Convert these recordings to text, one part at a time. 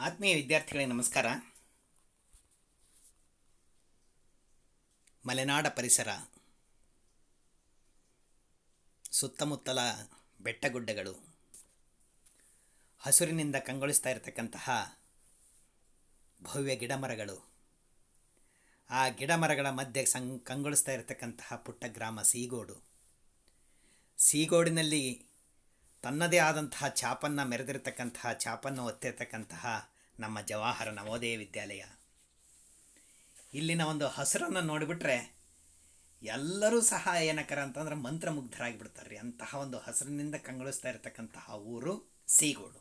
ಆತ್ಮೀಯ ವಿದ್ಯಾರ್ಥಿಗಳಿಗೆ ನಮಸ್ಕಾರ. ಮಲೆನಾಡ ಪರಿಸರ, ಸುತ್ತಮುತ್ತಲ ಬೆಟ್ಟಗುಡ್ಡಗಳು, ಹಸುರಿನಿಂದ ಕಂಗೊಳಿಸ್ತಾ ಇರತಕ್ಕಂತಹ ಭವ್ಯ ಗಿಡಮರಗಳು, ಆ ಗಿಡಮರಗಳ ಮಧ್ಯೆ ಸಂ, ಕಂಗೊಳಿಸ್ತಾ ಇರತಕ್ಕಂತಹ ಪುಟ್ಟ ಗ್ರಾಮ ಸೀಗೋಡು. ಸೀಗೋಡಿನಲ್ಲಿ ತನ್ನದೇ ಆದಂತಹ ಛಾಪನ್ನು ಮೆರೆದಿರತಕ್ಕಂತಹ, ಛಾಪನ್ನು ಒತ್ತಿರತಕ್ಕಂತಹ ನಮ್ಮ ಜವಾಹರ ನವೋದಯ ವಿದ್ಯಾಲಯ. ಇಲ್ಲಿನ ಒಂದು ಹಸಿರನ್ನು ನೋಡಿಬಿಟ್ರೆ ಎಲ್ಲರೂ ಸಹ ಏನಕ್ಕಾರ ಅಂತಂದ್ರೆ ಮಂತ್ರಮುಗ್ಧರಾಗಿಬಿಡ್ತಾರೆ ರೀ ಅಂತಹ ಒಂದು ಹಸಿರಿನಿಂದ ಕಂಗೊಳಿಸ್ತಾ ಇರತಕ್ಕಂತಹ ಊರು ಸೀಗೋಡು.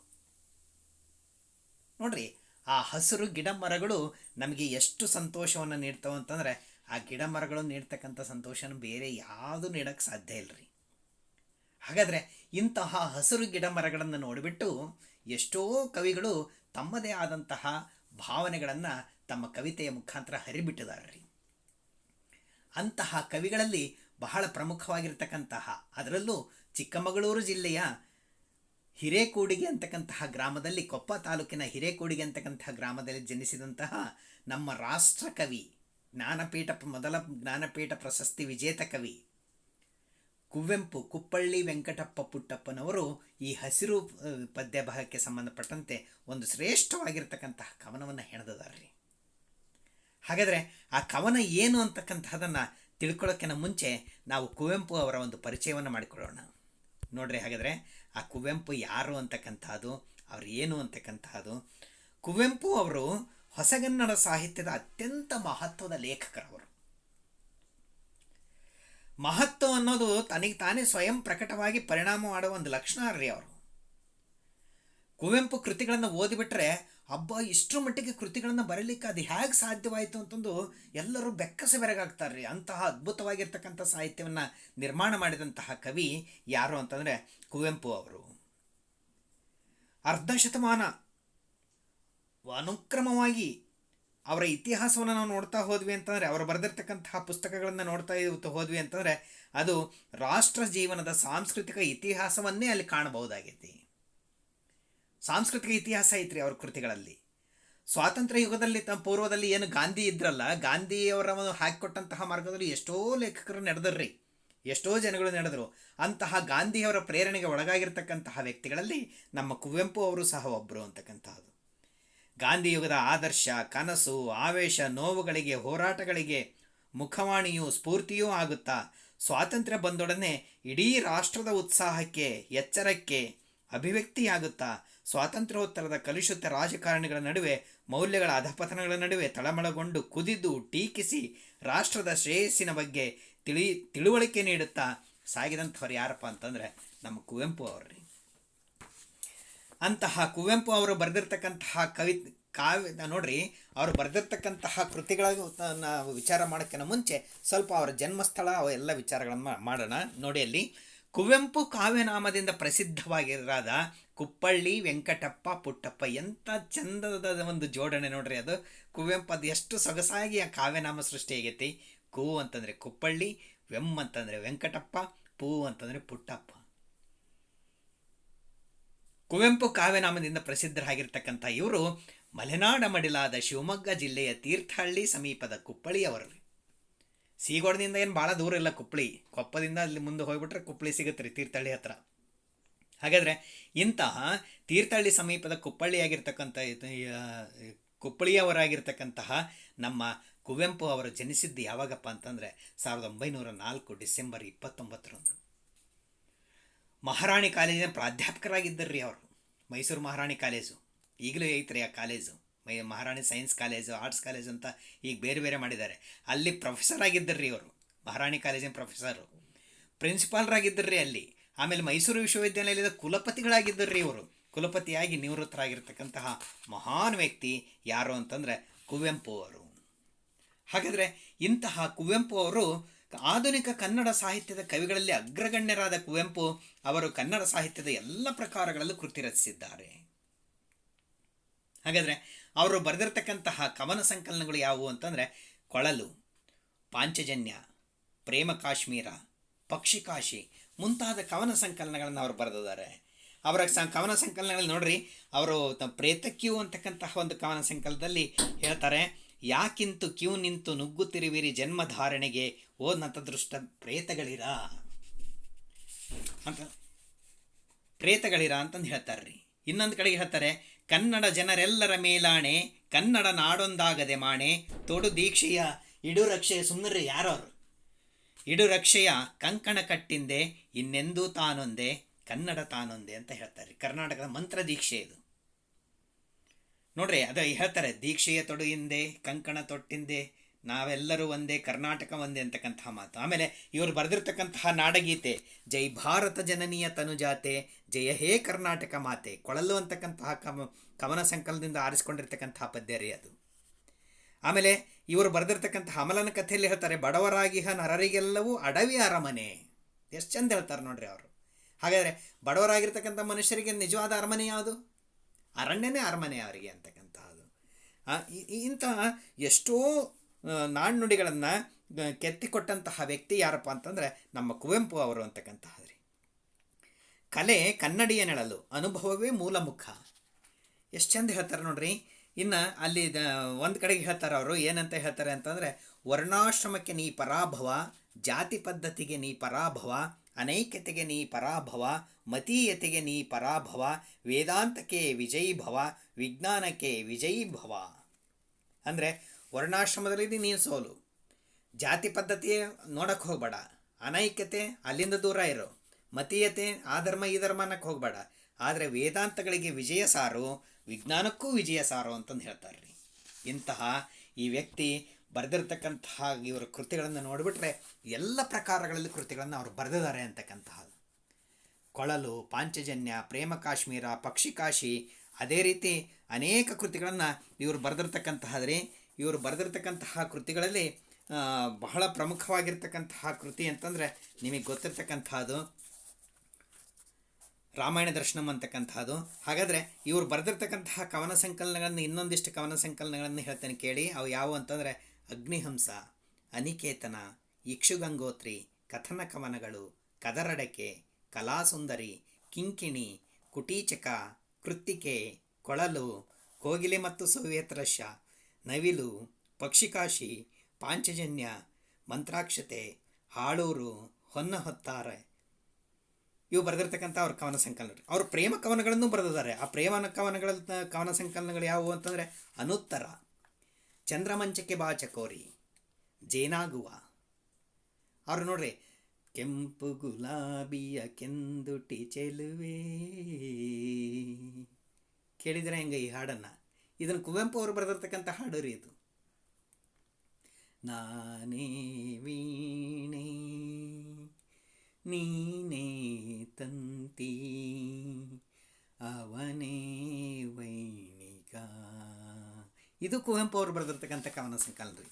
ನೋಡ್ರಿ, ಆ ಹಸಿರು ಗಿಡ ಮರಗಳು ನಮಗೆ ಎಷ್ಟು ಸಂತೋಷವನ್ನು ನೀಡ್ತಾವೆ ಅಂತಂದರೆ ಆ ಗಿಡ ಮರಗಳು ನೀಡ್ತಕ್ಕಂಥ ಸಂತೋಷನ ಬೇರೆ ಯಾವುದು ನೀಡೋಕ್ಕೆ ಸಾಧ್ಯ ಇಲ್ಲ ರೀ ಹಾಗಾದರೆ ಇಂತಹ ಹಸಿರು ಗಿಡ ಮರಗಳನ್ನು ನೋಡಿಬಿಟ್ಟು ಎಷ್ಟೋ ಕವಿಗಳು ತಮ್ಮದೇ ಆದಂತಹ ಭಾವನೆಗಳನ್ನು ತಮ್ಮ ಕವಿತೆಯ ಮುಖಾಂತರ ಹರಿಬಿಟ್ಟಿದ್ದಾರೆ ಅಂತಹ ಕವಿಗಳಲ್ಲಿ ಬಹಳ ಪ್ರಮುಖವಾಗಿರ್ತಕ್ಕಂತಹ, ಅದರಲ್ಲೂ ಚಿಕ್ಕಮಗಳೂರು ಜಿಲ್ಲೆಯ ಹಿರೇಕೂಡಿಗೆ ಅಂತಕ್ಕಂತಹ ಗ್ರಾಮದಲ್ಲಿ, ಕೊಪ್ಪ ತಾಲೂಕಿನ ಹಿರೇಕೂಡಿಗೆ ಅಂತಕ್ಕಂತಹ ಗ್ರಾಮದಲ್ಲಿ ಜನಿಸಿದಂತಹ ನಮ್ಮ ರಾಷ್ಟ್ರಕವಿ, ಜ್ಞಾನಪೀಠ ಮೊದಲ ಜ್ಞಾನಪೀಠ ಪ್ರಶಸ್ತಿ ವಿಜೇತ ಕವಿ ಕುವೆಂಪು ಕುಪ್ಪಳ್ಳಿ ವೆಂಕಟಪ್ಪ ಪುಟ್ಟಪ್ಪನವರು ಈ ಹಸಿರು ಪದ್ಯಭಾಗಕ್ಕೆ ಪದ್ಯ ಭಾಗಕ್ಕೆ ಸಂಬಂಧಪಟ್ಟಂತೆ ಒಂದು ಶ್ರೇಷ್ಠವಾಗಿರ್ತಕ್ಕಂತಹ ಕವನವನ್ನು ಹೆಣೆದಿದ್ದಾರೆ. ಹಾಗಾದರೆ ಆ ಕವನ ಏನು ಅಂತಕ್ಕಂತಹದನ್ನು ತಿಳ್ಕೊಳ್ಳೋಕ್ಕಿಂತ ಮುಂಚೆ ನಾವು ಕುವೆಂಪು ಅವರ ಒಂದು ಪರಿಚಯವನ್ನು ಮಾಡಿಕೊಳ್ಳೋಣ. ನೋಡ್ರಿ ಹಾಗಾದರೆ ಆ ಕುವೆಂಪು ಯಾರು ಅಂತಕ್ಕಂಥದ್ದು ಅವ್ರು ಏನು ಅಂತಕ್ಕಂತಹದ್ದು ಕುವೆಂಪು ಅವರು ಹೊಸಗನ್ನಡ ಸಾಹಿತ್ಯದ ಅತ್ಯಂತ ಮಹತ್ವದ ಲೇಖಕರವರು. ಮಹತ್ವ ಅನ್ನೋದು ತನಗೆ ತಾನೇ ಸ್ವಯಂ ಪ್ರಕಟವಾಗಿ ಪರಿಣಾಮ ಮಾಡೋ ಒಂದು ಲಕ್ಷಣ ರೀ ಅವರು. ಕುವೆಂಪು ಕೃತಿಗಳನ್ನು ಓದಿಬಿಟ್ರೆ ಹಬ್ಬ ಇಷ್ಟರ ಮಟ್ಟಿಗೆ ಕೃತಿಗಳನ್ನು ಬರೀಲಿಕ್ಕೆ ಅದು ಹೇಗೆ ಸಾಧ್ಯವಾಯಿತು? ಅಂತಂದು ಎಲ್ಲರೂ ಬೆಕ್ಕಸ ಬೆರಗಾಗ್ತಾರೆ ರೀ. ಅಂತಹ ಅದ್ಭುತವಾಗಿರ್ತಕ್ಕಂಥ ಸಾಹಿತ್ಯವನ್ನು ನಿರ್ಮಾಣ ಮಾಡಿದಂತಹ ಕವಿ ಯಾರು ಅಂತಂದರೆ ಕುವೆಂಪು ಅವರು. ಅರ್ಧ ಶತಮಾನ ಅನುಕ್ರಮವಾಗಿ ಅವರ ಇತಿಹಾಸವನ್ನು ನಾವು ನೋಡ್ತಾ ಹೋದ್ವಿ ಅಂತಂದರೆ, ಅವರು ಬರೆದಿರ್ತಕ್ಕಂತಹ ಪುಸ್ತಕಗಳನ್ನು ನೋಡ್ತಾ ಹೋದ್ವಿ ಅಂತಂದರೆ, ಅದು ರಾಷ್ಟ್ರ ಜೀವನದ ಸಾಂಸ್ಕೃತಿಕ ಇತಿಹಾಸವನ್ನೇ ಅಲ್ಲಿ ಕಾಣಬಹುದಾಗೈತಿ. ಸಾಂಸ್ಕೃತಿಕ ಇತಿಹಾಸ ಐತ್ರಿ ಅವ್ರ ಕೃತಿಗಳಲ್ಲಿ. ಸ್ವಾತಂತ್ರ್ಯ ಯುಗದಲ್ಲಿ ತಮ್ಮ ಪೂರ್ವದಲ್ಲಿ ಏನು ಗಾಂಧಿ ಇದ್ರಲ್ಲ, ಗಾಂಧಿಯವರ ಹಾಕಿಕೊಟ್ಟಂತಹ ಮಾರ್ಗದಲ್ಲಿ ಎಷ್ಟೋ ಲೇಖಕರು ನಡೆದರ್ರಿ ಎಷ್ಟೋ ಜನಗಳು ನಡೆದರು. ಅಂತಹ ಗಾಂಧಿಯವರ ಪ್ರೇರಣೆಗೆ ಒಳಗಾಗಿರ್ತಕ್ಕಂತಹ ವ್ಯಕ್ತಿಗಳಲ್ಲಿ ನಮ್ಮ ಕುವೆಂಪು ಅವರು ಸಹ ಒಬ್ಬರು ಅಂತಕ್ಕಂತಹದ್ದು. ಗಾಂಧಿ ಯುಗದ ಆದರ್ಶ, ಕನಸು, ಆವೇಶ, ನೋವುಗಳಿಗೆ, ಹೋರಾಟಗಳಿಗೆ ಮುಖವಾಣಿಯೂ ಸ್ಫೂರ್ತಿಯೂ ಆಗುತ್ತಾ? ಸ್ವಾತಂತ್ರ್ಯ ಬಂದೊಡನೆ ಇಡೀ ರಾಷ್ಟ್ರದ ಉತ್ಸಾಹಕ್ಕೆ, ಎಚ್ಚರಕ್ಕೆ ಅಭಿವ್ಯಕ್ತಿಯಾಗುತ್ತಾ? ಸ್ವಾತಂತ್ರ್ಯೋತ್ತರದ ಕಲುಷಿತ ರಾಜಕಾರಣಿಗಳ ನಡುವೆ, ಮೌಲ್ಯಗಳ ಅಧಪತನಗಳ ನಡುವೆ ತಳಮಳಗೊಂಡು ಕುದಿದು ಟೀಕಿಸಿ ರಾಷ್ಟ್ರದ ಶ್ರೇಯಸ್ಸಿನ ಬಗ್ಗೆ ತಿಳಿ, ತಿಳುವಳಿಕೆ ನೀಡುತ್ತಾ? ಸಾಗಿದಂಥವ್ರು ಯಾರಪ್ಪ ಅಂತಂದರೆ ನಮ್ಮ ಕುವೆಂಪು ಅವ್ರಿ ಅಂತಹ ಕುವೆಂಪು ಅವರು ಬರೆದಿರ್ತಕ್ಕಂತಹ ಕವಿ ಕಾವ್ಯ ನೋಡ್ರಿ, ಅವರು ಬರೆದಿರ್ತಕ್ಕಂತಹ ಕೃತಿಗಳ ನಾವು ವಿಚಾರ ಮಾಡೋಕ್ಕಿಂತ ಮುಂಚೆ ಸ್ವಲ್ಪ ಅವರ ಜನ್ಮಸ್ಥಳ ಅವ ಎಲ್ಲ ವಿಚಾರಗಳನ್ನು ಮಾಡೋಣ. ನೋಡಿ ಅಲ್ಲಿ, ಕುವೆಂಪು ಕಾವ್ಯನಾಮದಿಂದ ಪ್ರಸಿದ್ಧವಾಗಿರಾದ ಕುಪ್ಪಳ್ಳಿ, ವೆಂಕಟಪ್ಪ, ಪುಟ್ಟಪ್ಪ ಎಂಥ ಚಂದದ ಒಂದು ಜೋಡಣೆ ನೋಡ್ರಿ ಅದು. ಕುವೆಂಪು ಅದು ಎಷ್ಟು ಸೊಗಸಾಗಿ ಆ ಕಾವ್ಯನಾಮ ಸೃಷ್ಟಿ ಆಗೈತಿ. ಕು ಅಂತಂದರೆ ಕುಪ್ಪಳ್ಳಿ, ವೆಮ್ ಅಂತಂದರೆ ವೆಂಕಟಪ್ಪ, ಪೂ ಅಂತಂದರೆ ಪುಟ್ಟಪ್ಪ. ಕುವೆಂಪು ಕಾವ್ಯನಾಮದಿಂದ ಪ್ರಸಿದ್ಧರಾಗಿರ್ತಕ್ಕಂಥ ಇವರು ಮಲೆನಾಡ ಮಡಿಲಾದ ಶಿವಮೊಗ್ಗ ಜಿಲ್ಲೆಯ ತೀರ್ಥಹಳ್ಳಿ ಸಮೀಪದ ಕುಪ್ಪಳಿಯವರು ಸೀಗೋಡದಿಂದ ಏನು ಭಾಳ ದೂರ ಇಲ್ಲ ಕುಪ್ಪಳಿ ಕೊಪ್ಪದಿಂದ ಅಲ್ಲಿ ಮುಂದೆ ಹೋಗಿಬಿಟ್ರೆ ಕುಪ್ಪಳಿ ಸಿಗುತ್ತೆ ರೀ ತೀರ್ಥಹಳ್ಳಿ ಹತ್ರ. ಹಾಗಾದರೆ ಇಂತಹ ತೀರ್ಥಹಳ್ಳಿ ಸಮೀಪದ ಕುಪ್ಪಳ್ಳಿಯಾಗಿರ್ತಕ್ಕಂಥ ಕುಪ್ಪಳಿಯವರಾಗಿರ್ತಕ್ಕಂತಹ ನಮ್ಮ ಕುವೆಂಪು ಅವರು ಜನಿಸಿದ್ದು ಯಾವಾಗಪ್ಪ ಅಂತಂದರೆ ಸಾವಿರದ ಒಂಬೈನೂರ ನಾಲ್ಕು ಡಿಸೆಂಬರ್ ಇಪ್ಪತ್ತೊಂಬತ್ತರಂದು. ಮಹಾರಾಣಿ ಕಾಲೇಜಿನ ಪ್ರಾಧ್ಯಾಪಕರಾಗಿದ್ದರು ರೀ ಅವರು. ಮೈಸೂರು ಮಹಾರಾಣಿ ಕಾಲೇಜು. ಈಗಲೂ ಐತ್ರಿ ಆ ಕಾಲೇಜು. ಮೈ Maharani science college, arts college ಅಂತ ಈಗ ಬೇರೆ ಬೇರೆ ಮಾಡಿದ್ದಾರೆ. ಅಲ್ಲಿ ಪ್ರೊಫೆಸರ್ ಆಗಿದ್ದರು ರೀ ಅವರು. ಮಹಾರಾಣಿ ಕಾಲೇಜಿನ ಪ್ರೊಫೆಸರು. ಪ್ರಿನ್ಸಿಪಾಲ್ರಾಗಿದ್ದರು ರೀ ಅಲ್ಲಿ. ಆಮೇಲೆ ಮೈಸೂರು ವಿಶ್ವವಿದ್ಯಾನಿಲಯದ ಕುಲಪತಿಗಳಾಗಿದ್ದರು ರೀ ಇವರು. ಕುಲಪತಿಯಾಗಿ ನಿವೃತ್ತರಾಗಿರ್ತಕ್ಕಂತಹ ಮಹಾನ್ ವ್ಯಕ್ತಿ ಯಾರು ಅಂತಂದರೆ ಕುವೆಂಪು ಅವರು. ಹಾಗಾದರೆ ಇಂತಹ ಕುವೆಂಪು ಅವರು ಆಧುನಿಕ ಕನ್ನಡ ಸಾಹಿತ್ಯದ ಕವಿಗಳಲ್ಲಿ ಅಗ್ರಗಣ್ಯರಾದ ಕುವೆಂಪು ಅವರು ಕನ್ನಡ ಸಾಹಿತ್ಯದ ಎಲ್ಲ ಪ್ರಕಾರಗಳಲ್ಲೂ ಕೃತಿ ರಚಿಸಿದ್ದಾರೆ ಹಾಗಾದರೆ ಅವರು ಬರೆದಿರ್ತಕ್ಕಂತಹ ಕವನ ಸಂಕಲನಗಳು ಯಾವುವು ಅಂತಂದರೆ ಕೊಳಲು, ಪಾಂಚಜನ್ಯ, ಪ್ರೇಮ ಕಾಶ್ಮೀರ ಪಕ್ಷಿಕಾಶಿ ಮುಂತಾದ ಕವನ ಸಂಕಲನಗಳನ್ನು ಅವರು ಬರೆದಿದ್ದಾರೆ. ಅವರ ಸ ಕವನ ಸಂಕಲನಗಳಲ್ಲಿ ನೋಡ್ರಿ, ಅವರು ಪ್ರೇತ ಕ್ಯೂ ಅಂತಕ್ಕಂತಹ ಒಂದು ಕವನ ಸಂಕಲನದಲ್ಲಿ ಹೇಳ್ತಾರೆ, ಯಾಕಿಂತು ಕ್ಯೂ ನಿಂತು ನುಗ್ಗುತ್ತಿರುವಿರಿ ಜನ್ಮಧಾರಣೆಗೆ ಓ ನತದೃಷ್ಟ ಪ್ರೇತಗಳಿರ ಅಂತ ಪ್ರೇತಗಳಿರ ಅಂತಂದು ಹೇಳ್ತಾರೆ ರೀ ಇನ್ನೊಂದು ಕಡೆಗೆ ಹೇಳ್ತಾರೆ, ಕನ್ನಡ ಜನರೆಲ್ಲರ ಮೇಲಾಣೆ, ಕನ್ನಡ ನಾಡೊಂದಾಗದೆ ಮಾಣೆ, ತೊಡು ದೀಕ್ಷೆಯ ಇಡು ರಕ್ಷೆಯ ಸುಮ್ಮನೆ ಯಾರವರು. ಇಡು ರಕ್ಷೆಯ ಕಂಕಣ ಕಟ್ಟಿಂದೆ, ಇನ್ನೆಂದೂ ತಾನೊಂದೇ, ಕನ್ನಡ ತಾನೊಂದೇ ಅಂತ ಹೇಳ್ತಾರೆ ಕರ್ನಾಟಕದ ಮಂತ್ರ ದೀಕ್ಷೆ ಇದು. ನೋಡ್ರಿ, ಅದು ಹೇಳ್ತಾರೆ, ದೀಕ್ಷೆಯ ತೊಡು ಹಿಂದೆ ಕಂಕಣ ತೊಟ್ಟಿಂದೆ ನಾವೆಲ್ಲರೂ ಒಂದೇ, ಕರ್ನಾಟಕ ಒಂದೇ ಅಂತಕ್ಕಂತಹ ಮಾತು. ಆಮೇಲೆ ಇವರು ಬರೆದಿರ್ತಕ್ಕಂತಹ ನಾಡಗೀತೆ, ಜೈ ಭಾರತ ಜನನೀಯ ತನುಜಾತೆ, ಜಯ ಹೇ ಕರ್ನಾಟಕ ಮಾತೆ, ಕೊಳಲು ಅಂತಕ್ಕಂತಹ ಕಮ, ಕವನ ಸಂಕಲನದಿಂದ ಆರಿಸಿಕೊಂಡಿರ್ತಕ್ಕಂತಹ ಪದ್ಯ ರೀ ಅದು. ಆಮೇಲೆ ಇವರು ಬರೆದಿರ್ತಕ್ಕಂತಹ ಅಮಲನ ಕಥೆಯಲ್ಲಿ ಹೇಳ್ತಾರೆ, ಬಡವರಾಗಿಹ ನರರಿಗೆಲ್ಲವೂ ಅಡವಿ ಅರಮನೆ. ಎಷ್ಟು ಚಂದ ಹೇಳ್ತಾರೆ ನೋಡ್ರಿ ಅವರು. ಹಾಗಾದರೆ ಬಡವರಾಗಿರ್ತಕ್ಕಂಥ ಮನುಷ್ಯರಿಗೆ ನಿಜವಾದ ಅರಮನೆ ಯಾವುದು? ಅರಣ್ಯನೇ ಅರಮನೆ ಅವರಿಗೆ ಅಂತಕ್ಕಂಥ ಅದು ಇಂಥ ಎಷ್ಟೋ ನಾಣ್ಣುಡಿಗಳನ್ನು ಕೆತ್ತಿಕೊಟ್ಟಂತಹ ವ್ಯಕ್ತಿ ಯಾರಪ್ಪ ಅಂತಂದರೆ ನಮ್ಮ ಕುವೆಂಪು ಅವರು ಅಂತಕ್ಕಂತಹದ್ರಿ. ಕಲೆ ಕನ್ನಡಿಯ ನೆಳಲು, ಅನುಭವವೇ ಮೂಲ ಮುಖ ಎಷ್ಟು ಚಂದ ಹೇಳ್ತಾರೆ ನೋಡ್ರಿ. ಇನ್ನು ಅಲ್ಲಿ ಒಂದು ಕಡೆಗೆ ಹೇಳ್ತಾರೆ ಅವರು, ಏನಂತ ಹೇಳ್ತಾರೆ ಅಂತಂದರೆ, ವರ್ಣಾಶ್ರಮಕ್ಕೆ ನೀ ಪರಾಭವ, ಜಾತಿ ಪದ್ಧತಿಗೆ ನೀ ಪರಾಭವ, ಅನೈಕ್ಯತೆಗೆ ನೀ ಪರಾಭವ, ಮತೀಯತೆಗೆ ನೀ ಪರಾಭವ, ವೇದಾಂತಕ್ಕೆ ವಿಜಯೀಭವ, ವಿಜ್ಞಾನಕ್ಕೆ ವಿಜಯೀಭವ. ಅಂದರೆ ವರ್ಣಾಶ್ರಮದಲ್ಲಿ ನೀನು ಸೋಲು. ಜಾತಿ ಪದ್ಧತಿ ನೋಡಕ್ಕೆ ಹೋಗಬೇಡ. ಅನೈಕ್ಯತೆ ಅಲ್ಲಿಂದ ದೂರ ಇರು. ಮತೀಯತೆ ಆ ಧರ್ಮ, ಈ ಧರ್ಮ ಅನ್ನಕ್ಕೆ ಹೋಗಬೇಡ. ಆದರೆ ವೇದಾಂತಗಳಿಗೆ ವಿಜಯ ಸಾರು, ವಿಜ್ಞಾನಕ್ಕೂ ವಿಜಯ ಸಾರು ಅಂತಂದು ಹೇಳ್ತಾರೆ ರೀ ಇಂತಹ ಈ ವ್ಯಕ್ತಿ ಬರೆದಿರ್ತಕ್ಕಂತಹ ಇವರ ಕೃತಿಗಳನ್ನು ನೋಡಿಬಿಟ್ರೆ ಎಲ್ಲ ಪ್ರಕಾರಗಳಲ್ಲಿ ಕೃತಿಗಳನ್ನು ಅವರು ಬರೆದಿದ್ದಾರೆ ಅಂತಕ್ಕಂತಹದ್ದು ಕೊಳಲು, ಪಾಂಚಜನ್ಯ, ಪ್ರೇಮ ಕಾಶ್ಮೀರ ಪಕ್ಷಿಕಾಶಿ ಅದೇ ರೀತಿ ಅನೇಕ ಕೃತಿಗಳನ್ನು ಇವರು ಬರೆದಿರ್ತಕ್ಕಂತಹದ್ರಿ. ಇವರು ಬರೆದಿರ್ತಕ್ಕಂತಹ ಕೃತಿಗಳಲ್ಲಿ ಬಹಳ ಪ್ರಮುಖವಾಗಿರ್ತಕ್ಕಂತಹ ಕೃತಿ ಅಂತಂದರೆ ನಿಮಗೆ ಗೊತ್ತಿರ್ತಕ್ಕಂಥದ್ದು, ರಾಮಾಯಣ ದರ್ಶನಂ ಅಂತಕ್ಕಂಥದ್ದು. ಹಾಗಾದರೆ ಇವರು ಬರೆದಿರ್ತಕ್ಕಂತಹ ಕವನ ಸಂಕಲನಗಳನ್ನು, ಇನ್ನೊಂದಿಷ್ಟು ಕವನ ಸಂಕಲನಗಳನ್ನು ಹೇಳ್ತೇನೆ ಕೇಳಿ. ಅವು ಯಾವುವು ಅಂತಂದರೆ, ಅಗ್ನಿಹಂಸ, ಅನಿಕೇತನ, ಇಕ್ಷುಗಂಗೋತ್ರಿ, ಕಥನ ಕವನಗಳು, ಕದರಡಕೆ, ಕಲಾಸುಂದರಿ, ಕಿಂಕಿಣಿ, ಕುಟೀಚಕ, ಕೃತ್ತಿಕೆ, ಕೊಳಲು, ಕೋಗಿಲೆ ಮತ್ತು ಸೋವಿಯತ್ ರಷ್ಯ ನವಿಲು, ಪಕ್ಷಿಕಾಶಿ, ಪಾಂಚಜನ್ಯ, ಮಂತ್ರಾಕ್ಷತೆ ಹಾಳೂರು ಹೊನ್ನ ಹೊತ್ತಾರೆ ಇವು ಬರೆದಿರ್ತಕ್ಕಂಥ ಅವ್ರ ಕವನ ಸಂಕಲನ ಅವರು ಪ್ರೇಮ ಕವನಗಳನ್ನು ಬರೆದಿದ್ದಾರೆ. ಆ ಪ್ರೇಮ ಕವನಗಳ ಕವನ ಸಂಕಲನಗಳು ಯಾವುವು ಅಂತಂದರೆ, ಅನುತ್ತರ, ಚಂದ್ರಮಂಚಕ್ಕೆ ಬಾ ಚಕೋರಿ, ಜೇನಾಗುವ. ಅವರು ನೋಡ್ರಿ, ಕೆಂಪು ಗುಲಾಬಿಯ ಕೆಂದುಟಿ ಚೆಲುವೆ. ಕೇಳಿದರೆ ಹೆಂಗೆ ಈ ಹಾಡನ್ನು? ಇದನ್ನು ಕುವೆಂಪು ಅವರು ಬರೆದಿರ್ತಕ್ಕಂಥ ಹಾಡು ರೀ ಇದು. ನಾನೇ ವೀಣೆ, ನೀನೇ ತಂತಿ, ಅವನೇ ವೈಣಿಕ ಇದು ಕುವೆಂಪು ಅವರು ಬರೆದಿರ್ತಕ್ಕಂಥ ಕವನ ಸಂಕಲನ ರೀ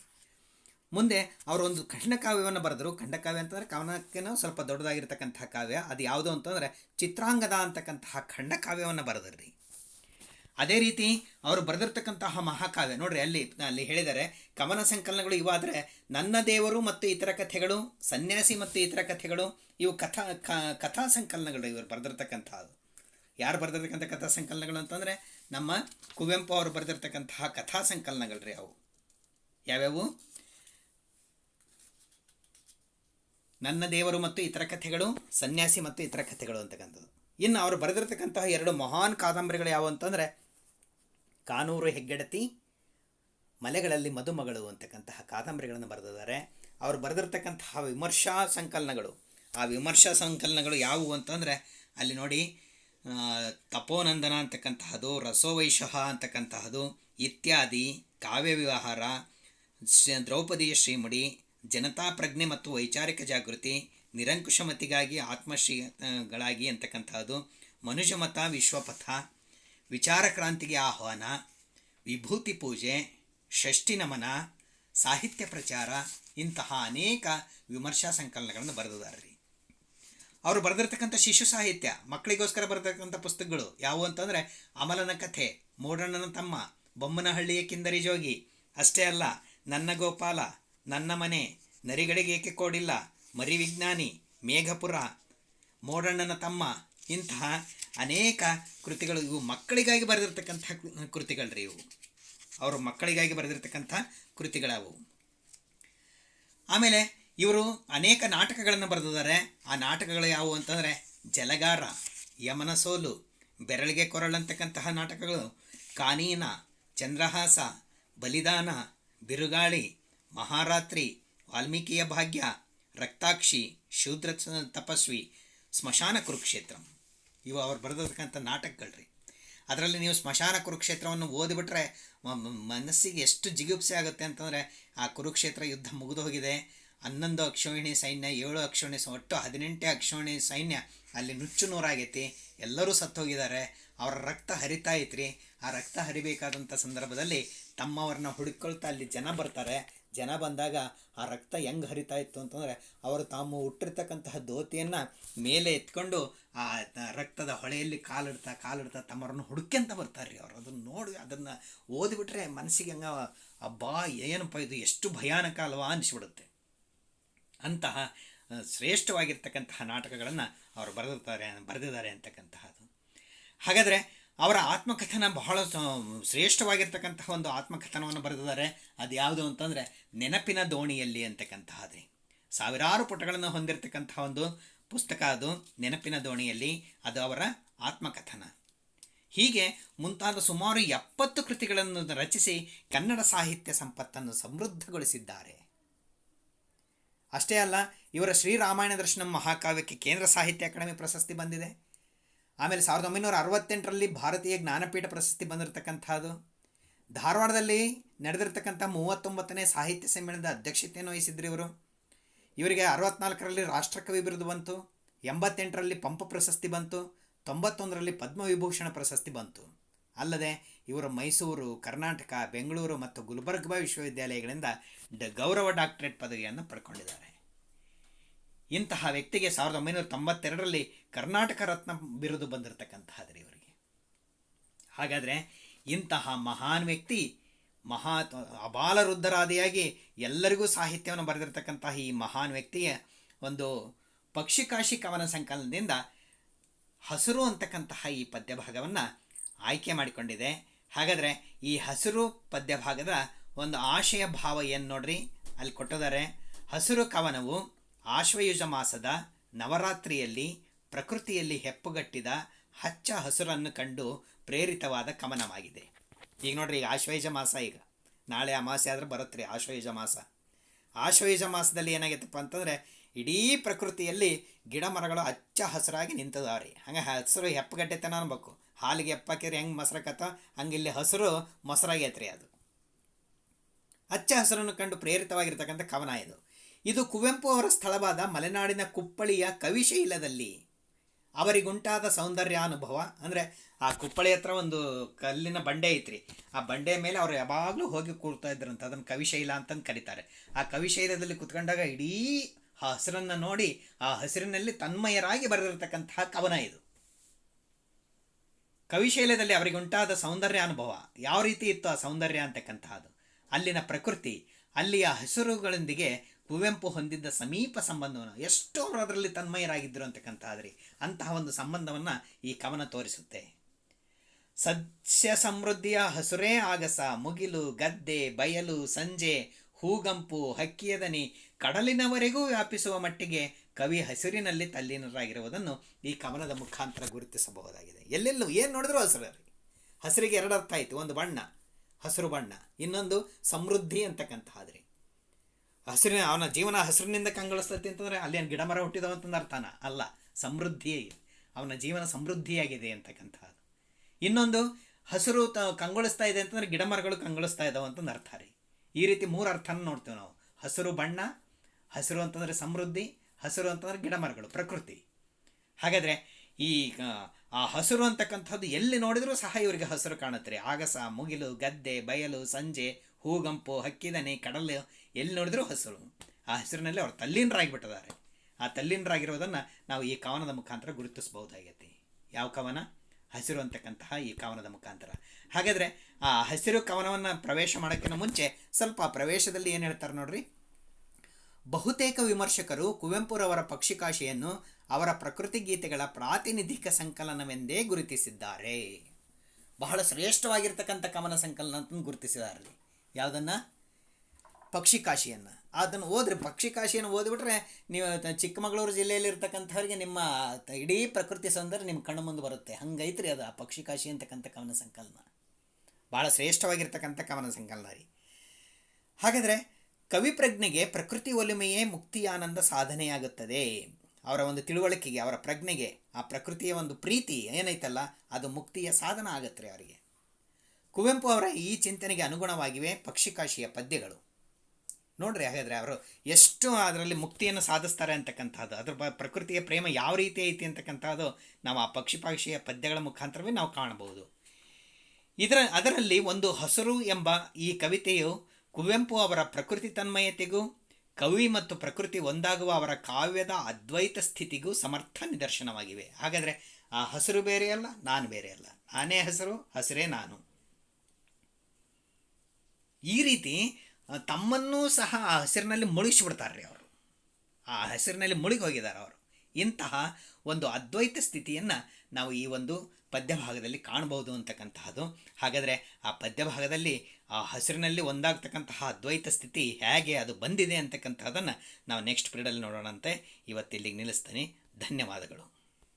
ಮುಂದೆ ಅವರೊಂದು ಖಂಡಕಾವ್ಯವನ್ನು ಬರೆದರು. ಖಂಡಕಾವ್ಯ ಅಂತಂದರೆ ಕವನಕ್ಕೇನೋ ಸ್ವಲ್ಪ ದೊಡ್ಡದಾಗಿರ್ತಕ್ಕಂತಹ ಕಾವ್ಯ. ಅದು ಯಾವುದು ಅಂತಂದರೆ ಚಿತ್ರಾಂಗದ ಅಂತಕ್ಕಂತಹ ಖಂಡಕಾವ್ಯವನ್ನು ಬರೆದ್ರಿ. ಅದೇ ರೀತಿ ಅವರು ಬರೆದಿರ್ತಕ್ಕಂತಹ ಮಹಾಕಾವ್ಯ, ನೋಡ್ರಿ ಅಲ್ಲಿ ಅಲ್ಲಿ ಹೇಳಿದ್ದಾರೆ, ಕವನ ಸಂಕಲನಗಳು ಇವಾದರೆ ನನ್ನ ದೇವರು ಮತ್ತು ಇತರ ಕಥೆಗಳು, ಸನ್ಯಾಸಿ ಮತ್ತು ಇತರ ಕಥೆಗಳು, ಇವು ಕಥಾ ಕಥಾ ಸಂಕಲನಗಳು ಇವರು ಬರೆದಿರ್ತಕ್ಕಂಥದ್ದು. ಯಾರು ಬರೆದಿರ್ತಕ್ಕಂಥ ಕಥಾ ಸಂಕಲನಗಳು ಅಂತಂದರೆ ನಮ್ಮ ಕುವೆಂಪು ಅವರು ಬರೆದಿರ್ತಕ್ಕಂತಹ ಕಥಾ ಸಂಕಲನಗಳು ರೀ ಅವು. ಯಾವ್ಯಾವು? ನನ್ನ ದೇವರು ಮತ್ತು ಇತರ ಕಥೆಗಳು, ಸನ್ಯಾಸಿ ಮತ್ತು ಇತರ ಕಥೆಗಳು ಅಂತಕ್ಕಂಥದ್ದು. ಇನ್ನು ಅವರು ಬರೆದಿರ್ತಕ್ಕಂತಹ ಎರಡು ಮಹಾನ್ ಕಾದಂಬರಿಗಳು ಯಾವುವು ಅಂತಂದರೆ ಕಾನೂರು ಹೆಗ್ಗೆಡತಿ, ಮಲೆಗಳಲ್ಲಿ ಮದುಮಗಳು ಅಂತಕ್ಕಂತಹ ಕಾದಂಬರಿಗಳನ್ನು ಬರೆದಿದ್ದಾರೆ. ಅವರು ಬರೆದಿರ್ತಕ್ಕಂತಹ ವಿಮರ್ಶಾ ಸಂಕಲನಗಳು. ಆ ವಿಮರ್ಶಾ ಸಂಕಲನಗಳು ಯಾವುವು ಅಂತಂದರೆ, ಅಲ್ಲಿ ನೋಡಿ ತಪೋನಂದನ ಅಂತಕ್ಕಂತಹದ್ದು, ರಸೋವೈಶಃ ಅಂತಕ್ಕಂತಹದ್ದು, ಇತ್ಯಾದಿ, ಕಾವ್ಯ ವ್ಯವಹಾರ ದ್ರೌಪದಿಯ ಶ್ರೀಮುಡಿ, ಜನತಾ ಪ್ರಜ್ಞೆ ಮತ್ತು ವೈಚಾರಿಕ ಜಾಗೃತಿ ನಿರಂಕುಶಮತಿಗಾಗಿ ಆತ್ಮಶ್ರೀಗಳಾಗಿ ಅಂತಕ್ಕಂತಹದ್ದು ಮನುಷ್ಯಮತ ವಿಶ್ವಪಥ ವಿಚಾರ ಕ್ರಾಂತಿಗೆ ಆಹ್ವಾನ, ವಿಭೂತಿ ಪೂಜೆ, ಷಷ್ಠಿ ನಮನ, ಸಾಹಿತ್ಯ ಪ್ರಚಾರ, ಇಂತಹ ಅನೇಕ ವಿಮರ್ಶಾ ಸಂಕಲನಗಳನ್ನು ಬರೆದಿದ್ದಾರೆ ರೀ ಅವರು ಬರೆದಿರ್ತಕ್ಕಂಥ ಶಿಶು ಸಾಹಿತ್ಯ, ಮಕ್ಕಳಿಗೋಸ್ಕರ ಬರೆದಿರ್ತಕ್ಕಂಥ ಪುಸ್ತಕಗಳು ಯಾವುವು ಅಂತಂದರೆ, ಅಮಲನ ಕಥೆ, ಮೂಡಣ್ಣನ ತಮ್ಮ, ಬೊಮ್ಮನಹಳ್ಳಿಯ ಕಿಂದರಿ ಜೋಗಿ, ಅಷ್ಟೇ ಅಲ್ಲ, ನನ್ನ ಗೋಪಾಲ, ನನ್ನ ಮನೆ ನರಿಗಳಿಗೆ ಏಕೆ ಕೋಡಿಲ್ಲ ಮರಿ ವಿಜ್ಞಾನಿ ಮೇಘಪುರ, ಮೋಡಣ್ಣನ ತಮ್ಮ ಇಂತಹ ಅನೇಕ ಕೃತಿಗಳು ಇವು. ಮಕ್ಕಳಿಗಾಗಿ ಬರೆದಿರ್ತಕ್ಕಂಥ ಕೃತಿಗಳು ರೀ ಇವು. ಅವರು ಮಕ್ಕಳಿಗಾಗಿ ಬರೆದಿರ್ತಕ್ಕಂಥ ಕೃತಿಗಳವು. ಆಮೇಲೆ ಇವರು ಅನೇಕ ನಾಟಕಗಳನ್ನು ಬರೆದಿದ್ದಾರೆ. ಆ ನಾಟಕಗಳು ಯಾವುವು ಅಂತಂದರೆ ಜಲಗಾರ, ಯಮನ ಸೋಲು, ಬೆರಳಿಗೆ ಕೊರಳಂತಕ್ಕಂತಹ ನಾಟಕಗಳು. ಕಾನೀನ, ಚಂದ್ರಹಾಸ, ಬಲಿದಾನ, ಬಿರುಗಾಳಿ, ಮಹಾರಾತ್ರಿ, ವಾಲ್ಮೀಕಿಯ ಭಾಗ್ಯ, ರಕ್ತಾಕ್ಷಿ ಶೂದ್ರ ತಪಸ್ವಿ, ಸ್ಮಶಾನ ಕುರುಕ್ಷೇತ್ರ. ಇವು ಅವ್ರು ಬರೆದಿರ್ತಕ್ಕಂಥ ನಾಟಕಗಳ್ರಿ. ಅದರಲ್ಲಿ ನೀವು ಸ್ಮಶಾನ ಕುರುಕ್ಷೇತ್ರವನ್ನು ಓದಿಬಿಟ್ರೆ ಮನಸ್ಸಿಗೆ ಎಷ್ಟು ಜಿಗುಪ್ಸೆ ಆಗುತ್ತೆ ಅಂತಂದರೆ ಆ ಕುರುಕ್ಷೇತ್ರ ಯುದ್ಧ ಮುಗಿದು ಹೋಗಿದೆ. ಹನ್ನೊಂದು ಅಕ್ಷೋಹಿಣಿ ಸೈನ್ಯ, ಏಳು ಅಕ್ಷೋಹಿಣಿ ಒಟ್ಟು ಹದಿನೆಂಟೇ ಅಕ್ಷೋಹಿಣಿ ಸೈನ್ಯ ಅಲ್ಲಿ ನುಚ್ಚು ನೂರಾಗೈತಿ. ಎಲ್ಲರೂ ಸತ್ತು ಹೋಗಿದ್ದಾರೆ. ಅವರ ರಕ್ತ ಹರಿತಾ ಐತ್ರಿ. ಆ ರಕ್ತ ಹರಿಬೇಕಾದಂಥ ಸಂದರ್ಭದಲ್ಲಿ ತಮ್ಮವ್ರನ್ನ ಹುಡುಕೊಳ್ತಾ ಅಲ್ಲಿ ಜನ ಬರ್ತಾರೆ. ಜನ ಬಂದಾಗ ಆ ರಕ್ತ ಹೆಂಗೆ ಹರಿತಾ ಇತ್ತು ಅಂತಂದರೆ ಅವರು ತಾವು ಹುಟ್ಟಿರ್ತಕ್ಕಂತಹ ಧೋತಿಯನ್ನು ಮೇಲೆ ಎತ್ಕೊಂಡು ಆ ರಕ್ತದ ಹೊಳೆಯಲ್ಲಿ ಕಾಲಿಡ್ತಾ ಕಾಲಿಡ್ತಾ ತಮ್ಮರನ್ನು ಹುಡುಕ್ಯಂತ ಬರ್ತಾರೆ ರೀ ಅವ್ರು. ಅದನ್ನು ನೋಡಿ ಅದನ್ನು ಓದಿಬಿಟ್ರೆ ಮನಸ್ಸಿಗೆ ಹಂಗ ಅಬ್ಬಾ, ಏನಪ್ಪ ಇದು? ಎಷ್ಟು ಭಯಾನಕ ಅಲ್ವಾ ಅನಿಸ್ಬಿಡುತ್ತೆ. ಅಂತಹ ಶ್ರೇಷ್ಠವಾಗಿರ್ತಕ್ಕಂತಹ ನಾಟಕಗಳನ್ನು ಅವರು ಬರೆದಿರ್ತಾರೆ, ಬರೆದಿದ್ದಾರೆ ಅಂತಕ್ಕಂತಹದ್ದು. ಹಾಗಾದರೆ ಅವರ ಆತ್ಮಕಥನ ಬಹಳ ಶ್ರೇಷ್ಠವಾಗಿರ್ತಕ್ಕಂತಹ ಒಂದು ಆತ್ಮಕಥನವನ್ನು ಬರೆದಿದ್ದಾರೆ. ಅದು ಯಾವುದು ಅಂತಂದರೆ, ನೆನಪಿನ ದೋಣಿಯಲ್ಲಿ ಅಂತಕ್ಕಂತಹದ್ರಿ. ಸಾವಿರಾರು ಪುಟಗಳನ್ನು ಹೊಂದಿರತಕ್ಕಂತಹ ಒಂದು ಪುಸ್ತಕ ಅದು, ನೆನಪಿನ ದೋಣಿಯಲ್ಲಿ, ಅದು ಅವರ ಆತ್ಮಕಥನ. ಹೀಗೆ ಮುಂತಾದ ಸುಮಾರು ಎಪ್ಪತ್ತು ಕೃತಿಗಳನ್ನು ರಚಿಸಿ ಕನ್ನಡ ಸಾಹಿತ್ಯ ಸಂಪತ್ತನ್ನು ಸಮೃದ್ಧಗೊಳಿಸಿದ್ದಾರೆ. ಅಷ್ಟೇ ಅಲ್ಲ, ಇವರ ಶ್ರೀರಾಮಾಯಣ ದರ್ಶನ ಮಹಾಕಾವ್ಯಕ್ಕೆ ಕೇಂದ್ರ ಸಾಹಿತ್ಯ ಅಕಾಡೆಮಿ ಪ್ರಶಸ್ತಿ ಬಂದಿದೆ. ಆಮೇಲೆ ಸಾವಿರದ ಒಂಬೈನೂರ ಅರವತ್ತೆಂಟರಲ್ಲಿ ಭಾರತೀಯ ಜ್ಞಾನಪೀಠ ಪ್ರಶಸ್ತಿ ಬಂದಿರತಕ್ಕಂಥದ್ದು. ಧಾರವಾಡದಲ್ಲಿ ನಡೆದಿರ್ತಕ್ಕಂಥ ಮೂವತ್ತೊಂಬತ್ತನೇ ಸಾಹಿತ್ಯ ಸಮ್ಮೇಳನದ ಅಧ್ಯಕ್ಷತೆಯನ್ನು ವಹಿಸಿದ್ರು ಇವರು. ಇವರಿಗೆ ಅರವತ್ನಾಲ್ಕರಲ್ಲಿ ರಾಷ್ಟ್ರಕವಿ ಬಿರುದು ಬಂತು, ಎಂಬತ್ತೆಂಟರಲ್ಲಿ ಪಂಪ ಪ್ರಶಸ್ತಿ ಬಂತು, ತೊಂಬತ್ತೊಂದರಲ್ಲಿ ಪದ್ಮವಿಭೂಷಣ ಪ್ರಶಸ್ತಿ ಬಂತು. ಅಲ್ಲದೆ ಇವರು ಮೈಸೂರು, ಕರ್ನಾಟಕ, ಬೆಂಗಳೂರು ಮತ್ತು ಗುಲ್ಬರ್ಗ ವಿಶ್ವವಿದ್ಯಾಲಯಗಳಿಂದ ಗೌರವ ಡಾಕ್ಟರೇಟ್ ಪದವಿಯನ್ನು ಪಡ್ಕೊಂಡಿದ್ದಾರೆ. ಇಂತಹ ವ್ಯಕ್ತಿಗೆ ಸಾವಿರದ ಒಂಬೈನೂರ ತೊಂಬತ್ತೆರಡರಲ್ಲಿ ಕರ್ನಾಟಕ ರತ್ನ ಬಿರುದು ಬಂದಿರತಕ್ಕಂತಹದ್ರಿ ಇವರಿಗೆ ಹಾಗಾದರೆ ಇಂತಹ ಮಹಾನ್ ವ್ಯಕ್ತಿ ಮಹಾ ಅಬಾಲವೃದ್ಧರಾದಿಯಾಗಿ ಎಲ್ಲರಿಗೂ ಸಾಹಿತ್ಯವನ್ನು ಬರೆದಿರತಕ್ಕಂತಹ ಈ ಮಹಾನ್ ವ್ಯಕ್ತಿಯ ಒಂದು ಪಕ್ಷಿಕಾಶಿ ಕವನ ಸಂಕಲನದಿಂದ ಹಸಿರು ಅಂತಕ್ಕಂತಹ ಈ ಪದ್ಯಭಾಗವನ್ನು ಆಯ್ಕೆ ಮಾಡಿಕೊಂಡಿದೆ. ಹಾಗಾದರೆ ಈ ಹಸಿರು ಪದ್ಯಭಾಗದ ಒಂದು ಆಶಯ ಭಾವ ಏನು ನೋಡ್ರಿ? ಅಲ್ಲಿ ಕೊಟ್ಟಿದ್ದಾರೆ. ಹಸಿರು ಕವನವು ಆಶ್ವಯುಜ ಮಾಸದ ನವರಾತ್ರಿಯಲ್ಲಿ ಪ್ರಕೃತಿಯಲ್ಲಿ ಹೆಪ್ಪುಗಟ್ಟಿದ ಹಚ್ಚ ಹಸುರನ್ನು ಕಂಡು ಪ್ರೇರಿತವಾದ ಕವನವಾಗಿದೆ ಈಗ ನೋಡ್ರಿ, ಈಗ ಆಶ್ವಯುಜ ಮಾಸ ಈಗ. ನಾಳೆ ಅಮಾಸೆ ಆದ್ರೆ ಬರುತ್ತೆ ರೀ ಆಶ್ವಯುಜ ಮಾಸ. ಆಶ್ವಯುಜ ಮಾಸದಲ್ಲಿ ಏನಾಗೈತಪ್ಪ ಅಂತಂದರೆ, ಇಡೀ ಪ್ರಕೃತಿಯಲ್ಲಿ ಗಿಡ ಮರಗಳು ಹಚ್ಚ ಹಸಿರಾಗಿ ರೀ ಹಂಗೆ ಹಸಿರು ಹೆಪ್ಪಗಟ್ಟೈತೆ ಅನ್ಬೇಕು. ಹಾಲಿಗೆ ಹೆಪ್ಪಾಕಿದ್ರೆ ಹೆಂಗೆ ಮೊಸರಕತ್ತ ಹಂಗೆ ಇಲ್ಲಿ ಹಸಿರು ಮೊಸರಾಗೈತೆ ರೀ ಅದು. ಹಚ್ಚ ಹಸಿರನ್ನು ಕಂಡು ಪ್ರೇರಿತವಾಗಿರ್ತಕ್ಕಂಥ ಕವನ ಇದು. ಇದು ಕುವೆಂಪು ಅವರ ಸ್ಥಳವಾದ ಮಲೆನಾಡಿನ ಕುಪ್ಪಳಿಯ ಕವಿಶೈಲದಲ್ಲಿ ಅವರಿಗುಂಟಾದ ಸೌಂದರ್ಯಾನುಭವ, ಅಂದರೆ ಆ ಕುಪ್ಪಳಿ ಹತ್ರ ಒಂದು ಕಲ್ಲಿನ ಬಂಡೆ ಐತ್ರಿ. ಆ ಬಂಡೆ ಮೇಲೆ ಅವರು ಯಾವಾಗಲೂ ಹೋಗಿ ಕೂರ್ತಾ ಇದ್ರಂತ, ಅದನ್ನು ಕವಿಶೈಲ ಅಂತಂದು ಕರೀತಾರೆ. ಆ ಕವಿಶೈಲದಲ್ಲಿ ಕುತ್ಕೊಂಡಾಗ ಇಡೀ ಆ ಹಸಿರನ್ನು ನೋಡಿ, ಆ ಹಸಿರಿನಲ್ಲಿ ತನ್ಮಯರಾಗಿ ಬರೆದಿರತಕ್ಕಂತಹ ಕವನ ಇದು. ಕವಿಶೈಲದಲ್ಲಿ ಅವರಿಗುಂಟಾದ ಸೌಂದರ್ಯ ಅನುಭವ ಯಾವ ರೀತಿ ಇತ್ತು ಆ ಸೌಂದರ್ಯ ಅಂತಕ್ಕಂತಹದ್ದು? ಅಲ್ಲಿನ ಪ್ರಕೃತಿ, ಅಲ್ಲಿಯ ಹಸಿರುಗಳೊಂದಿಗೆ ಕುವೆಂಪು ಹೊಂದಿದ್ದ ಸಮೀಪ ಸಂಬಂಧವನ್ನು ಎಷ್ಟೋ ಅದರಲ್ಲಿ ತನ್ಮಯರಾಗಿದ್ದರು ಅಂತಕ್ಕಂಥದ್ರಿ. ಅಂತಹ ಒಂದು ಸಂಬಂಧವನ್ನು ಈ ಕವನ ತೋರಿಸುತ್ತೆ. ಸಸ್ಯ ಸಮೃದ್ಧಿಯ ಹಸುರೇ ಆಗಸ, ಮುಗಿಲು, ಗದ್ದೆ, ಬಯಲು, ಸಂಜೆ, ಹೂಗಂಪು ಹಕ್ಕಿಯದನಿ ಕಡಲಿನವರೆಗೂ ವ್ಯಾಪಿಸುವ ಮಟ್ಟಿಗೆ ಕವಿ ಹಸಿರಿನಲ್ಲಿ ತಲ್ಲೀನರಾಗಿರುವುದನ್ನು ಈ ಕವನದ ಮುಖಾಂತರ ಗುರುತಿಸಬಹುದಾಗಿದೆ. ಎಲ್ಲೆಲ್ಲೂ ಏನು ನೋಡಿದ್ರು ಹಸಿರು ಹಸಿರಿಗೆ ಎರಡು ಅರ್ಥ ಆಯಿತು, ಒಂದು ಬಣ್ಣ, ಹಸಿರು ಬಣ್ಣ, ಇನ್ನೊಂದು ಸಮೃದ್ಧಿ ಅಂತಕ್ಕಂತಹದ್ರಿ ಹಸಿರಿನ ಅವನ ಜೀವನ ಹಸಿರಿನಿಂದ ಕಂಗೊಳಿಸ್ತೈತಿ ಅಂತಂದರೆ ಅಲ್ಲಿ ಏನು ಗಿಡ ಮರ ಹುಟ್ಟಿದವ ಅರ್ಥನ? ಅಲ್ಲ, ಸಮೃದ್ಧಿ ಅವನ ಜೀವನ ಸಮೃದ್ಧಿಯಾಗಿದೆ ಅಂತಕ್ಕಂಥದ್ದು. ಇನ್ನೊಂದು, ಹಸಿರು ತ ಕಂಗೊಳಿಸ್ತಾ ಇದೆ ಅಂತಂದ್ರೆ ಗಿಡ ಮರಗಳು ಕಂಗೊಳಿಸ್ತಾ ಇದ್ದಾವೆ ಅಂತಂದು ಅರ್ಥ ರೀ. ಈ ರೀತಿ ಮೂರು ಅರ್ಥನ ನೋಡ್ತೀವಿ ನಾವು. ಹಸಿರು ಬಣ್ಣ, ಹಸಿರು ಅಂತಂದರೆ ಸಮೃದ್ಧಿ, ಹಸಿರು ಅಂತಂದರೆ ಗಿಡ ಮರಗಳು, ಪ್ರಕೃತಿ. ಹಾಗಾದರೆ ಈ ಆ ಹಸಿರು ಅಂತಕ್ಕಂಥದ್ದು ಎಲ್ಲಿ ನೋಡಿದರೂ ಸಹ ಇವರಿಗೆ ಹಸಿರು ಕಾಣುತ್ತೆ ರೀ. ಆಗಸ ಮುಗಿಲು, ಗದ್ದೆ, ಬಯಲು, ಸಂಜೆ ಹೂಗಂಪು ಹಕ್ಕಿದನೆ ಕಡಲು ಎಲ್ಲಿ ನೋಡಿದರೂ ಹಸಿರು. ಆ ಹೆಸರಿನಲ್ಲಿ ಅವ್ರು ತಲ್ಲೀನರಾಗಿಬಿಟ್ಟಿದ್ದಾರೆ. ಆ ತಲ್ಲೀನರಾಗಿರೋದನ್ನು ನಾವು ಈ ಕವನದ ಮುಖಾಂತರ ಗುರುತಿಸಬಹುದಾಗೈತಿ. ಯಾವ ಕವನ? ಹಸಿರು ಅಂತಕ್ಕಂತಹ ಈ ಕವನದ ಮುಖಾಂತರ. ಹಾಗಾದರೆ ಆ ಹಸಿರು ಕವನವನ್ನು ಪ್ರವೇಶ ಮಾಡೋಕ್ಕಿಂತ ಮುಂಚೆ ಸ್ವಲ್ಪ ಪ್ರವೇಶದಲ್ಲಿ ಏನು ಹೇಳ್ತಾರೆ ನೋಡ್ರಿ? ಬಹುತೇಕ ವಿಮರ್ಶಕರು ಕುವೆಂಪುರವರ ಪಕ್ಷಿಕಾಶಿಯನ್ನು ಅವರ ಪ್ರಕೃತಿ ಗೀತೆಗಳ ಪ್ರಾತಿನಿಧಿಕ ಸಂಕಲನವೆಂದೇ ಗುರುತಿಸಿದ್ದಾರೆ. ಬಹಳ ಶ್ರೇಷ್ಠವಾಗಿರ್ತಕ್ಕಂಥ ಕವನ ಸಂಕಲನ ಅಂತ ಗುರುತಿಸಿದ್ದಾರೆ ಯಾವುದನ್ನು? ಪಕ್ಷಿಕಾಶಿಯನ್ನು ಅದನ್ನು ಓದ್ರಿ. ಪಕ್ಷಿಕಾಶಿಯನ್ನು ಓದ್ಬಿಟ್ರೆ ನೀವು ಚಿಕ್ಕಮಗಳೂರು ಜಿಲ್ಲೆಯಲ್ಲಿ ಇರ್ತಕ್ಕಂಥವ್ರಿಗೆ ನಿಮ್ಮ ಇಡೀ ಪ್ರಕೃತಿ ಸೌಂದರ್ಯ ನಿಮ್ಮ ಕಣ್ಣು ಮುಂದೆ ಬರುತ್ತೆ. ಹಂಗೈತ್ರಿ ಅದು ಆ ಪಕ್ಷಿಕಾಶಿ ಅಂತಕ್ಕಂಥ ಕವನ ಸಂಕಲನ. ಭಾಳ ಶ್ರೇಷ್ಠವಾಗಿರ್ತಕ್ಕಂಥ ಕವನ ಸಂಕಲನ ರೀ. ಹಾಗಾದರೆ ಕವಿ ಪ್ರಜ್ಞೆಗೆ ಪ್ರಕೃತಿ ಒಲಿಮೆಯೇ ಮುಕ್ತಿಯಾನಂದ ಸಾಧನೆಯಾಗುತ್ತದೆ. ಅವರ ಒಂದು ತಿಳುವಳಿಕೆಗೆ, ಅವರ ಪ್ರಜ್ಞೆಗೆ, ಆ ಪ್ರಕೃತಿಯ ಒಂದು ಪ್ರೀತಿ ಏನೈತಲ್ಲ, ಅದು ಮುಕ್ತಿಯ ಸಾಧನ ಆಗತ್ತೆ ಅವರಿಗೆ. ಕುವೆಂಪು ಅವರ ಈ ಚಿಂತನೆಗೆ ಅನುಗುಣವಾಗಿವೆ ಪಕ್ಷಿಕಾಶಿಯ ಪದ್ಯಗಳು. ನೋಡ್ರಿ ಹಾಗಾದರೆ ಅವರು ಎಷ್ಟು ಅದರಲ್ಲಿ ಮುಕ್ತಿಯನ್ನು ಸಾಧಿಸ್ತಾರೆ ಅಂತಕ್ಕಂಥದ್ದು ಅದ್ರ ಬ ಪ್ರಕೃತಿಯ ಪ್ರೇಮ ಯಾವ ರೀತಿ ಐತಿ ಅಂತಕ್ಕಂಥದ್ದು ನಾವು ಆ ಪಕ್ಷಿಪಾಕ್ಷಿಯ ಪದ್ಯಗಳ ಮುಖಾಂತರವೇ ನಾವು ಕಾಣಬಹುದು. ಇದರ ಅದರಲ್ಲಿ ಒಂದು ಹಸರು ಎಂಬ ಈ ಕವಿತೆಯು ಕುವೆಂಪು ಅವರ ಪ್ರಕೃತಿ ತನ್ಮಯತೆಗೂ, ಕವಿ ಮತ್ತು ಪ್ರಕೃತಿ ಒಂದಾಗುವ ಅವರ ಕಾವ್ಯದ ಅದ್ವೈತ ಸ್ಥಿತಿಗೂ ಸಮರ್ಥ ನಿದರ್ಶನವಾಗಿವೆ. ಹಾಗಾದರೆ ಆ ಹಸಿರು ಬೇರೆಯಲ್ಲ ನಾನು ಬೇರೆಯಲ್ಲ ನಾನೇ ಹಸಿರು, ಹಸಿರೇ ನಾನು. ಈ ರೀತಿ ತಮ್ಮನ್ನೂ ಸಹ ಆ ಹಸಿರಿನಲ್ಲಿ ಮುಳುಗಿಸಿಬಿಡ್ತಾರೆ ರೀ ಅವರು. ಆ ಹಸಿರಿನಲ್ಲಿ ಮುಳುಗಿ ಹೋಗಿದ್ದಾರೆ ಅವರು. ಇಂತಹ ಒಂದು ಅದ್ವೈತ ಸ್ಥಿತಿಯನ್ನು ನಾವು ಈ ಒಂದು ಪದ್ಯ ಭಾಗದಲ್ಲಿ ಕಾಣಬಹುದು ಅಂತಕ್ಕಂತಹದ್ದು. ಹಾಗಾದರೆ ಆ ಪದ್ಯ ಭಾಗದಲ್ಲಿ ಆ ಹಸಿರಿನಲ್ಲಿ ಒಂದಾಗ್ತಕ್ಕಂತಹ ಅದ್ವೈತ ಸ್ಥಿತಿ ಹೇಗೆ ಅದು ಬಂದಿದೆ ಅಂತಕ್ಕಂತಹದನ್ನು ನಾವು ನೆಕ್ಸ್ಟ್ ಪೀರಿಯಡಲ್ಲಿ ನೋಡೋಣಂತೆ. ಇವತ್ತು ಇಲ್ಲಿಗೆ ನಿಲ್ಲಿಸ್ತೀನಿ. ಧನ್ಯವಾದಗಳು.